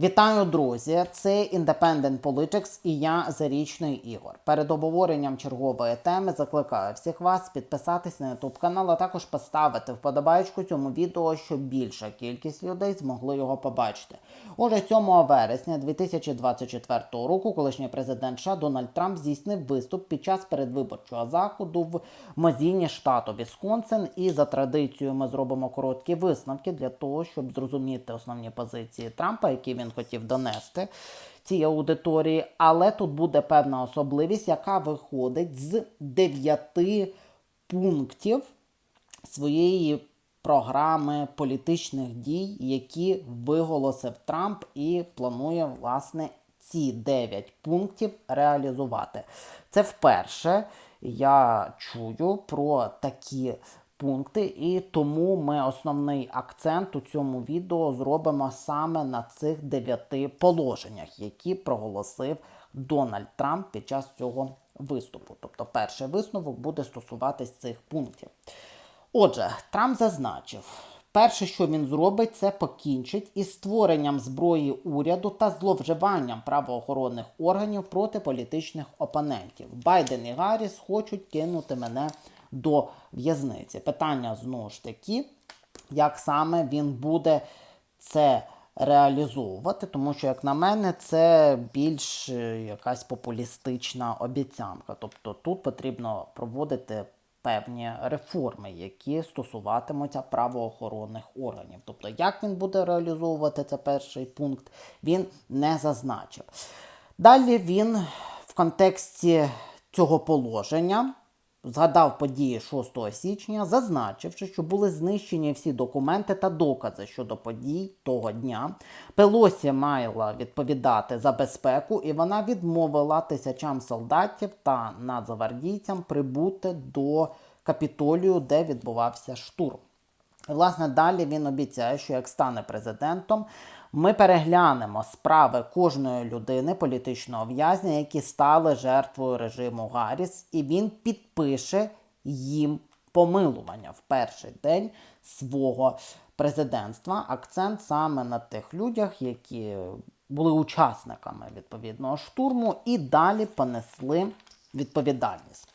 Вітаю, друзі! Це Independent Politics і я Зарічний Ігор. Перед обговоренням чергової теми закликаю всіх вас підписатись на YouTube канал, а також поставити вподобайку цьому відео, щоб більша кількість людей змогли його побачити. Уже 7 вересня 2024 року колишній президент США Дональд Трамп здійснив виступ під час передвиборчого заходу в Мазіні штату Вісконсин. І за традицією ми зробимо короткі висновки для того, щоб зрозуміти основні позиції Трампа, які він хотів донести цій аудиторії. Але тут буде певна особливість, яка виходить з дев'яти пунктів своєї програми політичних дій, які виголосив Трамп і планує власне ці 9 пунктів реалізувати. Це вперше я чую про такі пункти, і тому ми основний акцент у цьому відео зробимо саме на цих 9 положеннях, які проголосив Дональд Трамп під час цього виступу. Тобто, перший висновок буде стосуватись цих пунктів. Отже, Трамп зазначив, перше, що він зробить, це покінчить із створенням зброї уряду та зловживанням правоохоронних органів проти політичних опонентів. Байден і Гарріс хочуть кинути мене до в'язниці. Питання знову ж таки, як саме він буде це реалізовувати, тому що, як на мене, це більш е, якась популістична обіцянка. Тобто тут потрібно проводити певні реформи, які стосуватимуться правоохоронних органів. Тобто, як він буде реалізовувати це перший пункт, він не зазначив. Далі він в контексті цього положення. Згадав події 6 січня, зазначивши, що були знищені всі документи та докази щодо подій того дня. Пелосі мала відповідати за безпеку, і вона відмовила тисячам солдатів та нацгвардійцям прибути до капітолію, де відбувався штурм. Власне, далі він обіцяє, що як стане президентом, ми переглянемо справи кожної людини, політичного в'язня, які стали жертвою режиму Гарріс, і він підпише їм помилування в перший день свого президентства. Акцент саме на тих людях, які були учасниками відповідного штурму, і далі понесли відповідальність.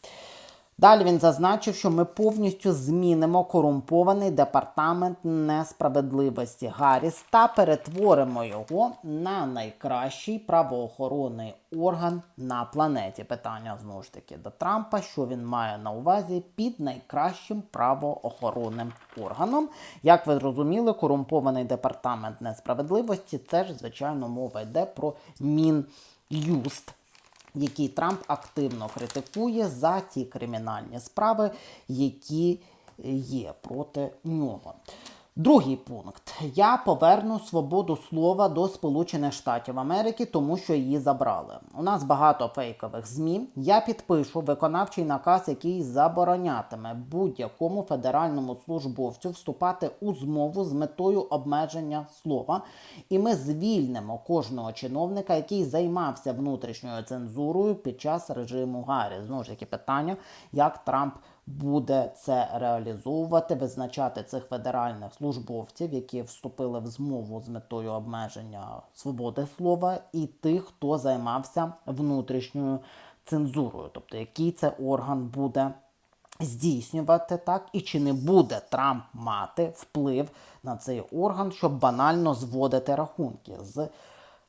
Далі він зазначив, що ми повністю змінимо корумпований департамент несправедливості Гарріс та перетворимо його на найкращий правоохоронний орган на планеті. Питання знову ж таки до Трампа, що він має на увазі під найкращим правоохоронним органом. Як ви зрозуміли, корумпований департамент несправедливості це ж звичайно мова йде про Мін'юст який Трамп активно критикує за ті кримінальні справи, які є проти нього. Другий пункт: я поверну свободу слова до Сполучених Штатів Америки, тому що її забрали. У нас багато фейкових змі. Я підпишу виконавчий наказ, який заборонятиме будь-якому федеральному службовцю вступати у змову з метою обмеження слова. І ми звільнимо кожного чиновника, який займався внутрішньою цензурою під час режиму Гаррі. Знову ж таки питання, як Трамп буде це реалізовувати, визначати цих федеральних службовців, які вступили в змову з метою обмеження свободи слова, і тих, хто займався внутрішньою цензурою, тобто який це орган буде. Здійснювати так, і чи не буде Трамп мати вплив на цей орган, щоб банально зводити рахунки з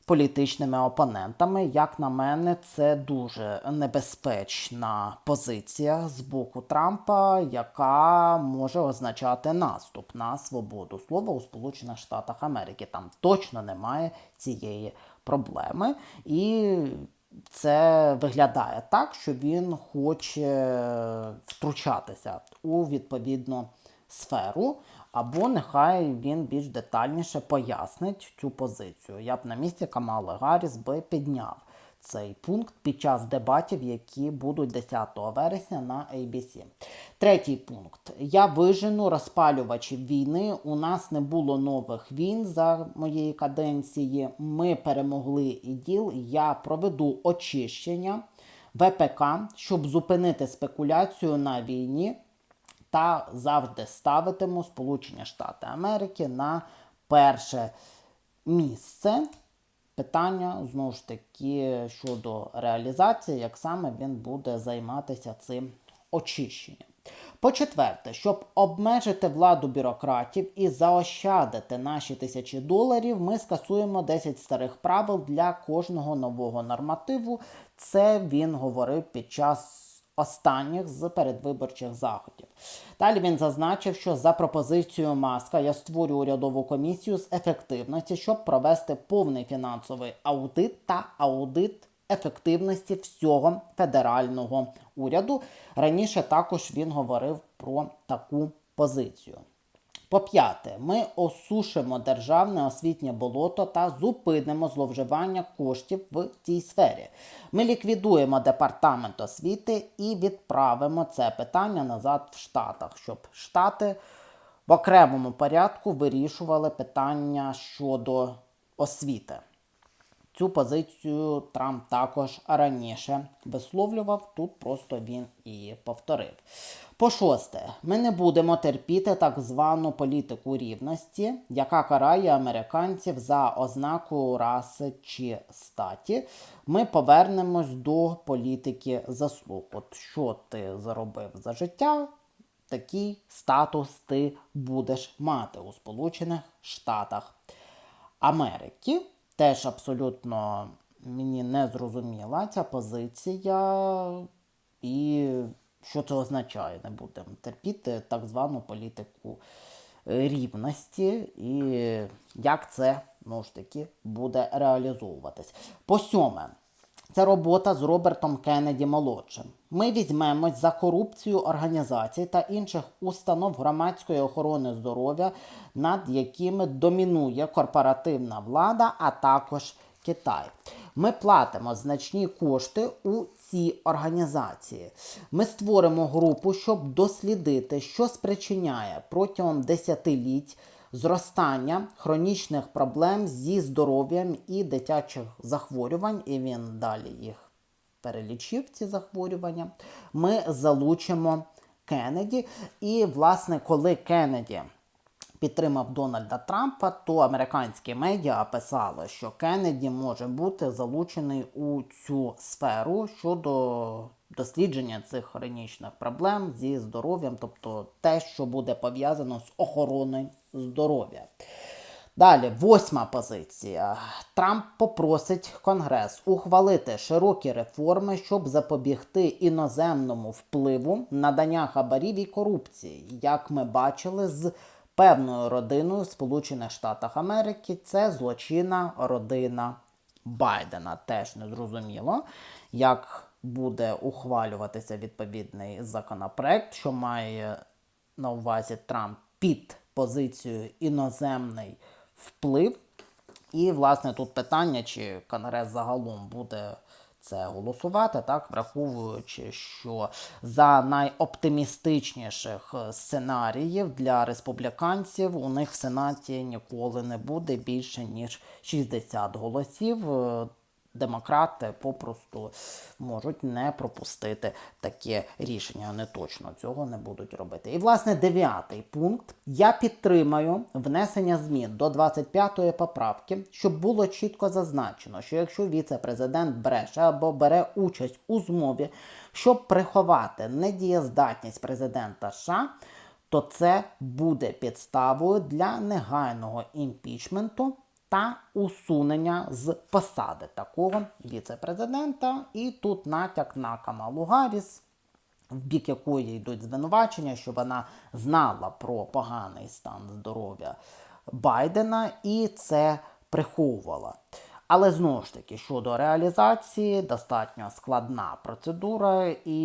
політичними опонентами. Як на мене, це дуже небезпечна позиція з боку Трампа, яка може означати наступ на свободу слова у Сполучених Штатах Америки. Там точно немає цієї проблеми. І це виглядає так, що він хоче втручатися у відповідну сферу. Або нехай він більш детальніше пояснить цю позицію. Я б на місці Камали Гарріс би підняв цей пункт під час дебатів, які будуть 10 вересня на ABC. Третій пункт. Я вижену розпалювачів війни. У нас не було нових війн за моєї каденції. Ми перемогли іділ. Я проведу очищення ВПК, щоб зупинити спекуляцію на війні та завжди ставитиму Сполучені Штати Америки на перше місце. питання знову ж таки щодо реалізації, як саме він буде займатися цим очищенням. По-четверте, щоб обмежити владу бюрократів і заощадити наші тисячі доларів, ми скасуємо 10 старих правил для кожного нового нормативу. Це він говорив під час останніх з передвиборчих заходів. Далі він зазначив, що за пропозицією Маска я створю урядову комісію з ефективності, щоб провести повний фінансовий аудит та аудит ефективності всього федерального уряду. Раніше також він говорив про таку позицію. По п'яте, ми осушимо державне освітнє болото та зупинимо зловживання коштів в цій сфері. Ми ліквідуємо департамент освіти і відправимо це питання назад в Штатах, щоб Штати в окремому порядку вирішували питання щодо освіти. Цю позицію Трамп також раніше висловлював. Тут просто він і повторив. По шосте, ми не будемо терпіти так звану політику рівності, яка карає американців за ознакою раси чи статі. Ми повернемось до політики заслуг. От що ти заробив за життя, такий статус ти будеш мати у Сполучених Штатах Америки. Теж абсолютно мені не зрозуміла ця позиція, і що це означає, не будемо терпіти так звану політику рівності, і як це ну ж таки буде реалізовуватись. По сьоме. Це робота з Робертом Кеннеді молодшим. Ми візьмемось за корупцію організацій та інших установ громадської охорони здоров'я, над якими домінує корпоративна влада, а також Китай. Ми платимо значні кошти у ці організації. Ми створимо групу, щоб дослідити, що спричиняє протягом десятиліть зростання хронічних проблем зі здоров'ям і дитячих захворювань, і він далі їх перелічив, ці захворювання. Ми залучимо Кеннеді. І, власне, коли Кеннеді підтримав Дональда Трампа, то американські медіа писали, що Кеннеді може бути залучений у цю сферу щодо дослідження цих хронічних проблем зі здоров'ям, тобто те, що буде пов'язано з охороною здоров'я. Далі, восьма позиція. Трамп попросить Конгрес ухвалити широкі реформи, щоб запобігти іноземному впливу надання хабарів і корупції, як ми бачили з певною родиною в Сполучених Штатах Америки. Це злочинна родина Байдена. Теж не зрозуміло, як буде ухвалюватися відповідний законопроект, що має на увазі Трамп під позицією іноземний вплив. І, власне, тут питання, чи Конгрес загалом буде це голосувати, так, враховуючи, що за найоптимістичніших сценаріїв для республіканців у них в Сенаті ніколи не буде більше ніж 60 голосів. Демократи попросту можуть не пропустити таке рішення. Вони точно цього не будуть робити. І, власне, дев'ятий пункт. Я підтримаю внесення змін до 25-ї поправки, щоб було чітко зазначено, що якщо віце-президент бреше або бере участь у змові, щоб приховати недієздатність президента США, то це буде підставою для негайного імпічменту та усунення з посади такого віце-президента. І тут натяк на Камалу Гарріс, в бік якої йдуть звинувачення, що вона знала про поганий стан здоров'я Байдена і це приховувала. Але знову ж таки, щодо реалізації, достатньо складна процедура, і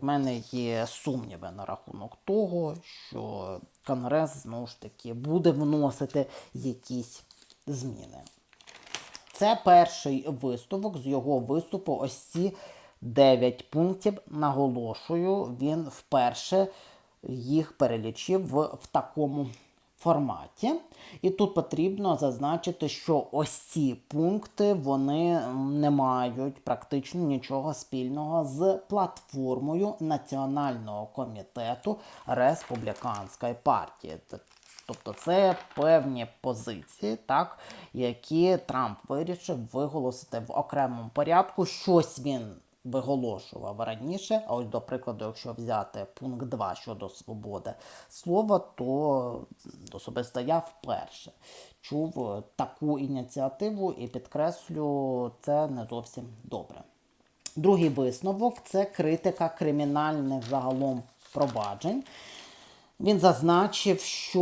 в мене є сумніви на рахунок того, що Конгрес знову ж таки буде вносити якісь зміни. Це перший висновок з його виступу. Ось ці 9 пунктів. Наголошую, він вперше їх перелічив в, в такому форматі. І тут потрібно зазначити, що ось ці пункти вони не мають практично нічого спільного з платформою Національного комітету Республіканської партії. Тобто це певні позиції, так, які Трамп вирішив виголосити в окремому порядку. Щось він виголошував раніше. А ось, до прикладу, якщо взяти пункт 2 щодо свободи слова, то особисто я вперше чув таку ініціативу і підкреслю, це не зовсім добре. Другий висновок це критика кримінальних загалом проваджень. Він зазначив, що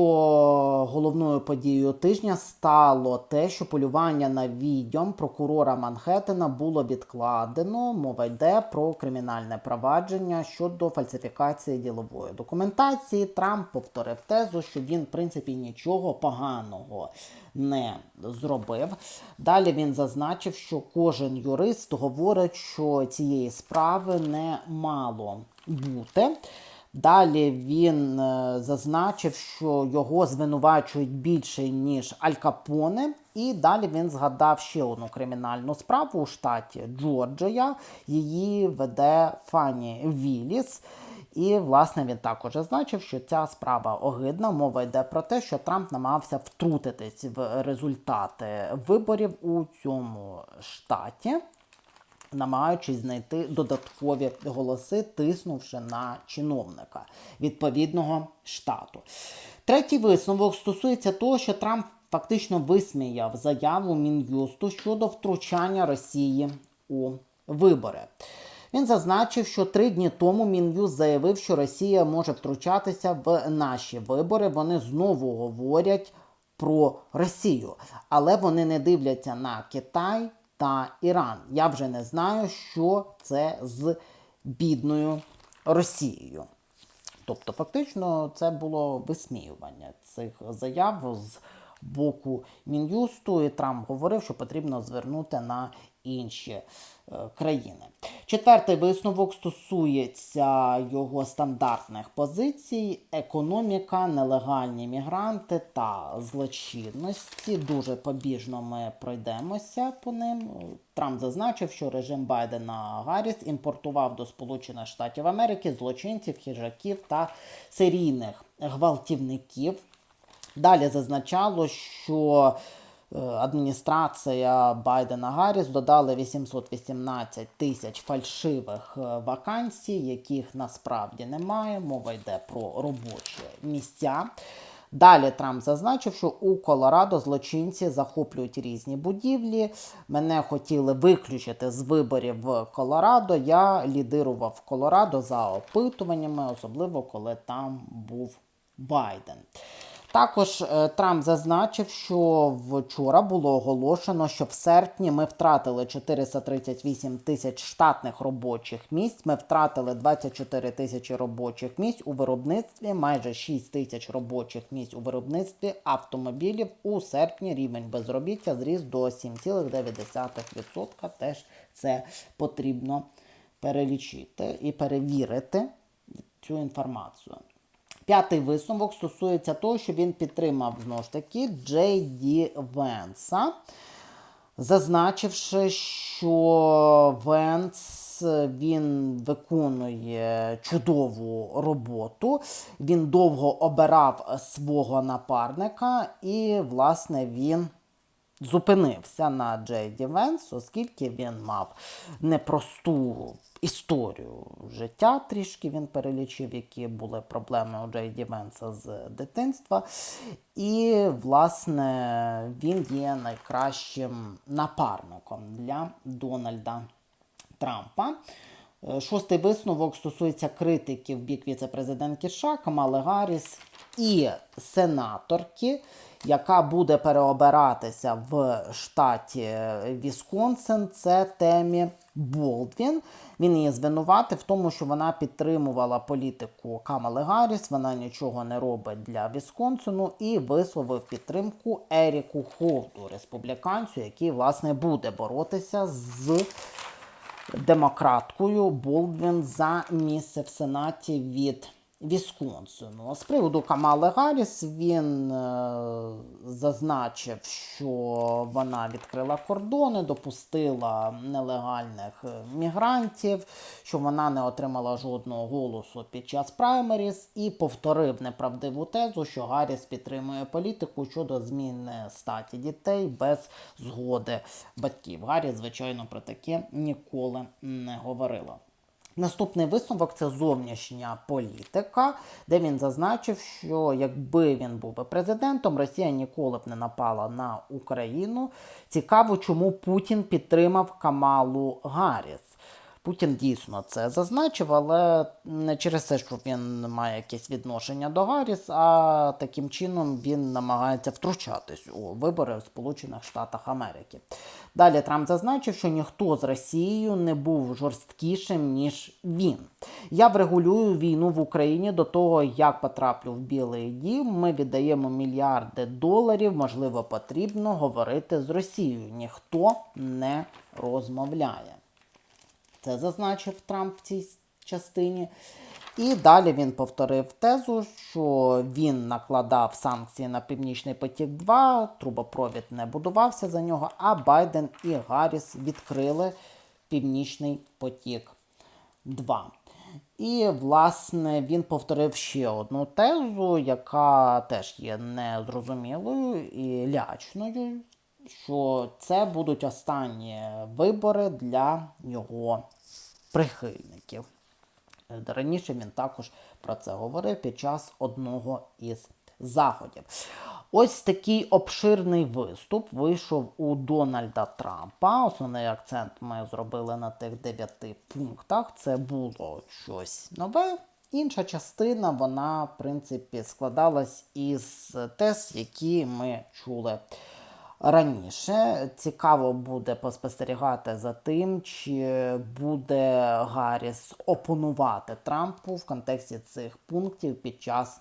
головною подією тижня стало те, що полювання на відьом прокурора Манхеттена було відкладено. Мова йде про кримінальне провадження щодо фальсифікації ділової документації. Трамп повторив тезу, що він, в принципі, нічого поганого не зробив. Далі він зазначив, що кожен юрист говорить, що цієї справи не мало бути. Далі він е, зазначив, що його звинувачують більше, ніж Аль Капоне. І далі він згадав ще одну кримінальну справу у штаті Джорджія. Її веде Фані Віліс. І, власне, він також зазначив, що ця справа огидна. Мова йде про те, що Трамп намагався втрутитись в результати виборів у цьому штаті намагаючись знайти додаткові голоси, тиснувши на чиновника відповідного штату. Третій висновок стосується того, що Трамп фактично висміяв заяву Мін'юсту щодо втручання Росії у вибори. Він зазначив, що три дні тому Мін'юст заявив, що Росія може втручатися в наші вибори. Вони знову говорять про Росію, але вони не дивляться на Китай та Іран. Я вже не знаю, що це з бідною Росією. Тобто, фактично, це було висміювання цих заяв з боку Мін'юсту, і Трамп говорив, що потрібно звернути на інші е, країни. Четвертий висновок стосується його стандартних позицій: економіка, нелегальні мігранти та злочинності. Дуже побіжно ми пройдемося по ним. Трамп зазначив, що режим Байдена Гарріс імпортував до Сполучених Штатів Америки злочинців, хижаків та серійних гвалтівників. Далі зазначало, що е, адміністрація Байдена Гарріс додали 818 тисяч фальшивих е, вакансій, яких насправді немає. Мова йде про робочі місця. Далі Трамп зазначив, що у Колорадо злочинці захоплюють різні будівлі. Мене хотіли виключити з виборів в Колорадо. Я лідирував Колорадо за опитуваннями, особливо коли там був Байден. Також е, Трамп зазначив, що вчора було оголошено, що в серпні ми втратили 438 тисяч штатних робочих місць. Ми втратили 24 тисячі робочих місць у виробництві, майже 6 тисяч робочих місць у виробництві автомобілів. У серпні рівень безробіття зріс до 7,9%. Теж це потрібно перелічити і перевірити цю інформацію. П'ятий висновок стосується того, що він підтримав знову ж таки Джей Ді Венса, зазначивши, що Венс він виконує чудову роботу, він довго обирав свого напарника, і, власне, він зупинився на Джейді Венс, оскільки він мав непросту історію життя. Трішки він перелічив, які були проблеми у Джейді Венса з дитинства. І, власне, він є найкращим напарником для Дональда Трампа. Е, Шостий висновок стосується критики в бік віце-президентки США Камали Гарріс і сенаторки, яка буде переобиратися в штаті Вісконсин. Це темі Болдвін. Він її звинуватив в тому, що вона підтримувала політику Камали Гарріс, вона нічого не робить для Вісконсину і висловив підтримку Еріку Холду, республіканцю, який власне буде боротися з демократкою Болдвін за місце в Сенаті від Вісконсину. З приводу Камали Гарріс він е, зазначив, що вона відкрила кордони, допустила нелегальних е, мігрантів, що вона не отримала жодного голосу під час праймеріс і повторив неправдиву тезу, що Гарріс підтримує політику щодо зміни статі дітей без згоди батьків. Гарріс, звичайно, про таке ніколи не говорила. Наступний висновок це зовнішня політика, де він зазначив, що якби він був би президентом, Росія ніколи б не напала на Україну. Цікаво, чому Путін підтримав Камалу Гарріс. Путін дійсно це зазначив, але не через те, що він має якесь відношення до Гарріс, а таким чином він намагається втручатись у вибори в Сполучених Штатах Америки. Далі Трамп зазначив, що ніхто з Росією не був жорсткішим, ніж він. Я врегулюю війну в Україні до того, як потраплю в Білий Дім. Ми віддаємо мільярди доларів. Можливо, потрібно говорити з Росією. Ніхто не розмовляє. Це зазначив Трамп в цій частині. І далі він повторив тезу, що він накладав санкції на Північний потік 2, трубопровід не будувався за нього, а Байден і Гарріс відкрили Північний потік 2. І, власне, він повторив ще одну тезу, яка теж є незрозумілою і лячною, що це будуть останні вибори для його прихильників. Раніше він також про це говорив під час одного із заходів. Ось такий обширний виступ вийшов у Дональда Трампа. Основний акцент ми зробили на тих дев'яти пунктах. Це було щось нове. Інша частина, вона, в принципі, складалась із тез, які ми чули раніше. Цікаво буде поспостерігати за тим, чи буде Гарріс опонувати Трампу в контексті цих пунктів під час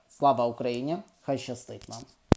Слава Україні! Хай щастить нам!